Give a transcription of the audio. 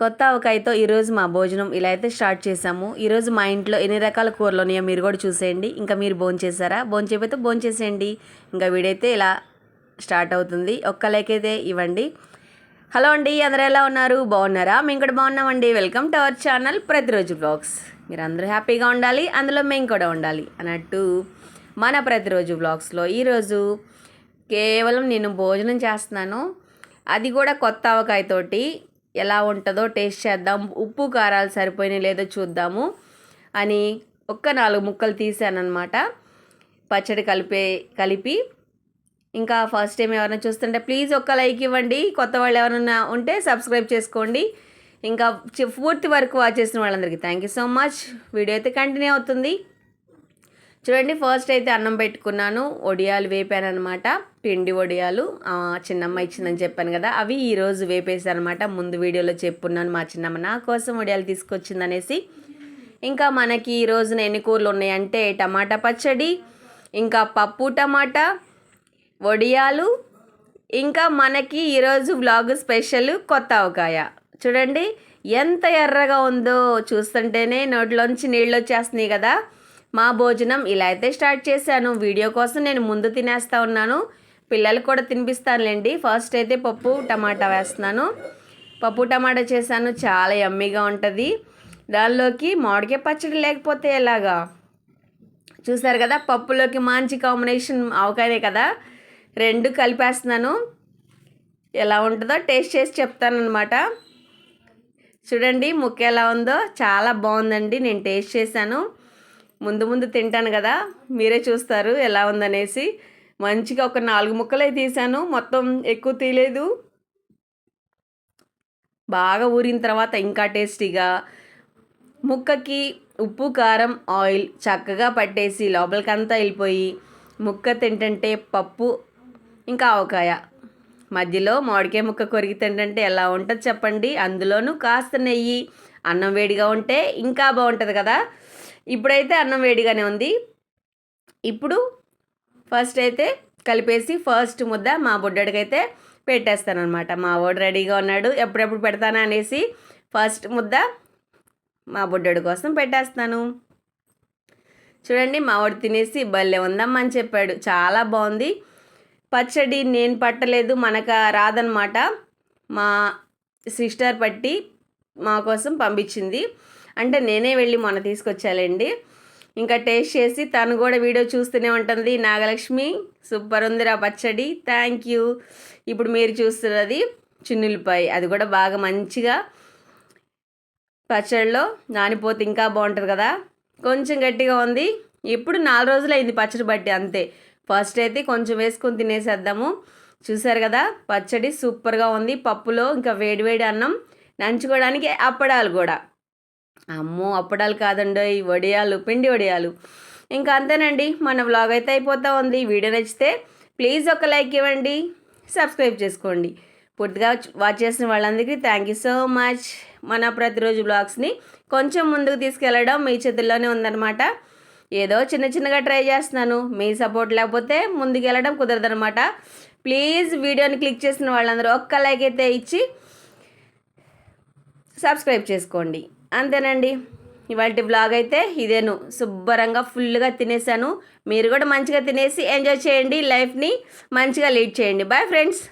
కొత్త అవకాయతో ఈరోజు మా భోజనం ఇలా అయితే స్టార్ట్ చేసాము ఈరోజు మా ఇంట్లో ఎన్ని రకాల కూరలు ఉన్నాయో మీరు కూడా చూసేయండి. ఇంకా మీరు భోజనం చేశారా? భోజనం చేయకపోతే భోజనం చేసేయండి. ఇంకా వీడైతే ఇలా స్టార్ట్ అవుతుంది. ఒక్క లైక్ ఇవ్వండి. హలో అండి అందరూ ఎలా ఉన్నారు? బాగున్నారా? మేము కూడా బాగున్నామండి. వెల్కమ్ టు అవర్ ఛానల్ ప్రతిరోజు బ్లాగ్స్ మీరు అందరూ హ్యాపీగా ఉండాలి అందులో మేము కూడా ఉండాలి అన్నట్టు మన ప్రతిరోజు బ్లాగ్స్లో ఈరోజు కేవలం నేను భోజనం చేస్తున్నాను. అది కూడా కొత్త ఆవకాయతోటి ఎలా ఉంటుందో టేస్ట్ చేద్దాం. ఉప్పు కారాలు సరిపోయినాయి లేదో చూద్దాము. అని ఒక్క నాలుగు ముక్కలు తీసానమాట పచ్చడి కలిపే కలిపి ఇంకా ఫస్ట్ టైం ఎవరైనా చూస్తుంటే ప్లీజ్ ఒక్క లైక్ ఇవ్వండి. కొత్త వాళ్ళు ఎవరైనా ఉంటే సబ్స్క్రైబ్ చేసుకోండి. ఇంకా పూర్తి వరకు వాచ్ చేసిన వాళ్ళందరికీ thank you so much video అయితే కంటిన్యూ అవుతుంది. చూడండి ఫస్ట్ అయితే అన్నం పెట్టుకున్నాను. వడియాలు వేపాను అనమాట పిండి వడియాలు చిన్నమ్మ ఇచ్చిందని చెప్పాను కదా అవి ఈరోజు వేపేసాను అనమాట ముందు వీడియోలో చెప్పున్నాను మా చిన్నమ్మ. నా కోసం వడియాలు తీసుకొచ్చిందనేసి ఇంకా మనకి ఈ రోజున ఎన్ని కూరలు ఉన్నాయంటే టమాటా పచ్చడి ఇంకా పప్పు టమాటా వడియాలు ఇంకా మనకి ఈరోజు వ్లాగ్ స్పెషల్ కొత్త అవకాయ. చూడండి ఎంత ఎర్రగా ఉందో చూస్తుంటేనే నోట్లోంచి నీళ్ళు వచ్చేస్తున్నాయి కదా. మా భోజనం ఇలా అయితే స్టార్ట్ చేశాను. వీడియో కోసం నేను ముందు తినేస్తా ఉన్నాను. పిల్లలు కూడా తినిపిస్తానులేండి ఫస్ట్ అయితే పప్పు టమాటా వేస్తున్నాను. పప్పు టమాటా చేశాను. చాలా యమ్మీగా ఉంటుంది. దానిలోకి మామిడికాయ పచ్చడి లేకపోతే ఎలాగా? చూసారు కదా పప్పులోకి మంచి కాంబినేషన్ అవకాయనే కదా? రెండు కలిపేస్తున్నాను. ఎలా ఉంటుందో టేస్ట్ చేసి చెప్తానమాట చూడండి ముక్క ఎలా ఉందో. చాలా బాగుందండి. నేను టేస్ట్ చేశాను. ముందు ముందు తింటాను కదా మీరే చూస్తారు ఎలా ఉందనేసి. మంచిగా ఒక నాలుగు ముక్కలే తీసాను మొత్తం ఎక్కువ తీయలేదు. బాగా ఊరిన తర్వాత ఇంకా టేస్టీగా. ముక్కకి ఉప్పు కారం ఆయిల్ చక్కగా పట్టేసి లోపలికంతా వెళ్ళిపోయి ముక్క తింటంటే పప్పు ఇంకా ఆవకాయ. మధ్యలో మామిడికాయ ముక్క కొరికి తింటంటే ఎలా ఉంటుంది చెప్పండి? అందులోనూ కాస్త నెయ్యి అన్నం వేడిగా ఉంటే ఇంకా బాగుంటుంది కదా. ఇప్పుడైతే అన్నం వేడిగానే ఉంది. ఇప్పుడు ఫస్ట్ అయితే కలిపేసి ఫస్ట్ ముద్ద మా బుడ్డడికైతే పెట్టేస్తానమాట మా వాడు రెడీగా ఉన్నాడు. ఎప్పుడెప్పుడు పెడతానా అనేసి ఫస్ట్ ముద్ద మా బుడ్డడి కోసం పెట్టేస్తాను. చూడండి మా వాడు తినేసి భలే ఉందమ్మా అని చెప్పాడు. చాలా బాగుంది. పచ్చడి నేను పట్టలేదు మనకు రాదనమాట మా సిస్టర్ పట్టి మా కోసం పంపించింది. అంటే నేనే వెళ్ళి మొన్న తీసుకొచ్చాలండి. ఇంకా టేస్ట్ చేసి తను కూడా వీడియో చూస్తూనే ఉంటుంది. నాగలక్ష్మి సూపర్ ఉందిరా పచ్చడి. థ్యాంక్ యూ ఇప్పుడు మీరు చూస్తున్నది చిన్నులపాయ. అది కూడా బాగా మంచిగా పచ్చడిలో నానిపోతే ఇంకా బాగుంటుంది కదా. కొంచెం గట్టిగా ఉంది. ఇప్పుడు నాలుగు రోజులు అయింది పచ్చడి బట్టి అంతే. ఫస్ట్ అయితే కొంచెం వేసుకొని తినేసేద్దాము. చూసారు కదా పచ్చడి సూపర్గా ఉంది. పప్పులో ఇంకా వేడివేడి అన్నం నంచుకోవడానికి అప్పడాలు కూడా. అమ్మో అప్పడాలు కాదండి ఈ వడియాలు పిండి వడియాలు. ఇంకా అంతేనండి మన వ్లాగ్ అయితే అయిపోతూ ఉంది. వీడియో నచ్చితే ప్లీజ్ ఒక లైక్ ఇవ్వండి సబ్స్క్రైబ్ చేసుకోండి. పూర్తిగా వాచ్ చేసిన వాళ్ళందరికీ థ్యాంక్ యూ సో మచ్ మన ప్రతిరోజు బ్లాగ్స్ని కొంచెం ముందుకు తీసుకెళ్ళడం మీ చేతుల్లోనే ఉందన్నమాట. ఏదో చిన్న చిన్నగా ట్రై చేస్తున్నాను. మీ సపోర్ట్ లేకపోతే ముందుకు వెళ్ళడం కుదరదనమాట ప్లీజ్ వీడియోని క్లిక్ చేసిన వాళ్ళందరూ ఒక్క లైక్ అయితే ఇచ్చి సబ్స్క్రైబ్ చేసుకోండి. అంతేనండి. ఇవాళ బ్లాగ్ అయితే ఇదేను. శుభ్రంగా ఫుల్గా తినేసాను. మీరు కూడా మంచిగా తినేసి ఎంజాయ్ చేయండి. లైఫ్ని మంచిగా లీడ్ చేయండి. Bye friends